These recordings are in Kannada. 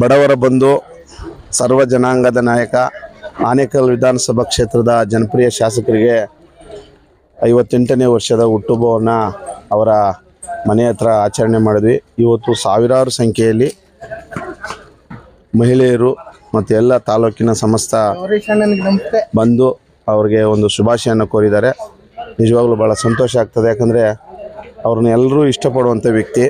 ಬಡವರ ಬಂಧು, ಸರ್ವ ಜನಾಂಗದ ನಾಯಕ, ಆನೇಕಲ್ ವಿಧಾನಸಭಾ ಕ್ಷೇತ್ರದ ಜನಪ್ರಿಯ ಶಾಸಕರಿಗೆ ಐವತ್ತೆಂಟನೇ ವರ್ಷದ ಹುಟ್ಟುಹಬ್ಬವನ್ನು ಅವರ ಮನೆ ಹತ್ರ ಆಚರಣೆ ಮಾಡಿದ್ವಿ. ಇವತ್ತು ಸಾವಿರಾರು ಸಂಖ್ಯೆಯಲ್ಲಿ ಮಹಿಳೆಯರು ಮತ್ತು ಎಲ್ಲ ತಾಲೂಕಿನ ಸಮಸ್ತ ಬಂದು ಅವ್ರಿಗೆ ಒಂದು ಶುಭಾಶಯನ ಕೋರಿದ್ದಾರೆ. ನಿಜವಾಗ್ಲೂ ಭಾಳ ಸಂತೋಷ ಆಗ್ತದೆ. ಯಾಕಂದರೆ ಅವ್ರನ್ನ ಎಲ್ಲರೂ ಇಷ್ಟಪಡುವಂಥ ವ್ಯಕ್ತಿ,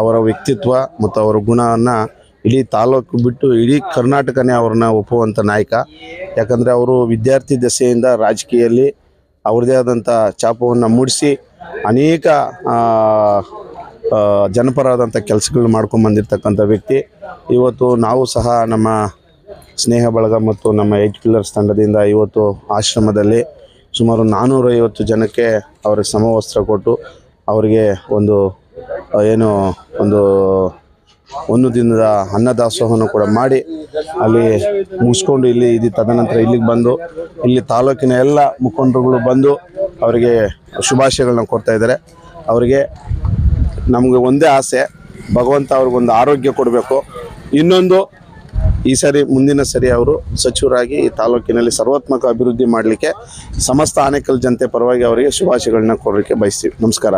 ಅವರ ವ್ಯಕ್ತಿತ್ವ ಮತ್ತು ಅವರ ಗುಣವನ್ನು ಇಡೀ ತಾಲೂಕು ಬಿಟ್ಟು ಇಡೀ ಕರ್ನಾಟಕನೇ ಅವ್ರನ್ನ ಒಪ್ಪುವಂಥ ನಾಯಕ. ಯಾಕಂದರೆ ಅವರು ವಿದ್ಯಾರ್ಥಿ ದಶೆಯಿಂದ ರಾಜಕೀಯದಲ್ಲಿ ಅವ್ರದ್ದೇ ಆದಂಥ ಚಾಪವನ್ನು ಮೂಡಿಸಿ ಅನೇಕ ಜನಪರವಾದಂಥ ಕೆಲಸಗಳನ್ನ ಮಾಡ್ಕೊಂಡು ಬಂದಿರತಕ್ಕಂಥ ವ್ಯಕ್ತಿ. ಇವತ್ತು ನಾವು ಸಹ ನಮ್ಮ ಸ್ನೇಹ ಬಳಗ ಮತ್ತು ನಮ್ಮ ಏಜ್ ಪಿಲ್ಲರ್ಸ್ ತಂಡದಿಂದ ಇವತ್ತು ಆಶ್ರಮದಲ್ಲಿ ಸುಮಾರು ನಾನ್ನೂರೈವತ್ತು ಜನಕ್ಕೆ ಅವ್ರಿಗೆ ಸಮವಸ್ತ್ರ ಕೊಟ್ಟು ಅವರಿಗೆ ಒಂದು ಏನು, ಒಂದು ಒಂದು ದಿನದ ಅನ್ನದಾಸೋಹವನ್ನು ಕೂಡ ಮಾಡಿ ಅಲ್ಲಿ ಮುಗಿಸ್ಕೊಂಡು ಇಲ್ಲಿ ಇದು ತದನಂತರ ಇಲ್ಲಿಗೆ ಬಂದು, ಇಲ್ಲಿ ತಾಲೂಕಿನ ಎಲ್ಲ ಮುಖಂಡರುಗಳು ಬಂದು ಅವರಿಗೆ ಶುಭಾಶಯಗಳನ್ನ ಕೊಡ್ತಾ ಇದ್ದಾರೆ. ಅವರಿಗೆ ನಮಗೆ ಒಂದೇ ಆಸೆ, ಭಗವಂತ ಅವ್ರಿಗೊಂದು ಆರೋಗ್ಯ ಕೊಡಬೇಕು. ಇನ್ನೊಂದು, ಈ ಸರಿ, ಮುಂದಿನ ಸರಿ ಅವರು ಸಚಿವರಾಗಿ ಈ ತಾಲೂಕಿನಲ್ಲಿ ಸರ್ವಾತ್ಮಕ ಅಭಿವೃದ್ಧಿ ಮಾಡಲಿಕ್ಕೆ, ಸಮಸ್ತ ಆನೇಕಲ್ ಜನತೆ ಪರವಾಗಿ ಅವರಿಗೆ ಶುಭಾಶಯಗಳನ್ನ ಕೊಡಲಿಕ್ಕೆ ಬಯಸ್ತೀವಿ. ನಮಸ್ಕಾರ.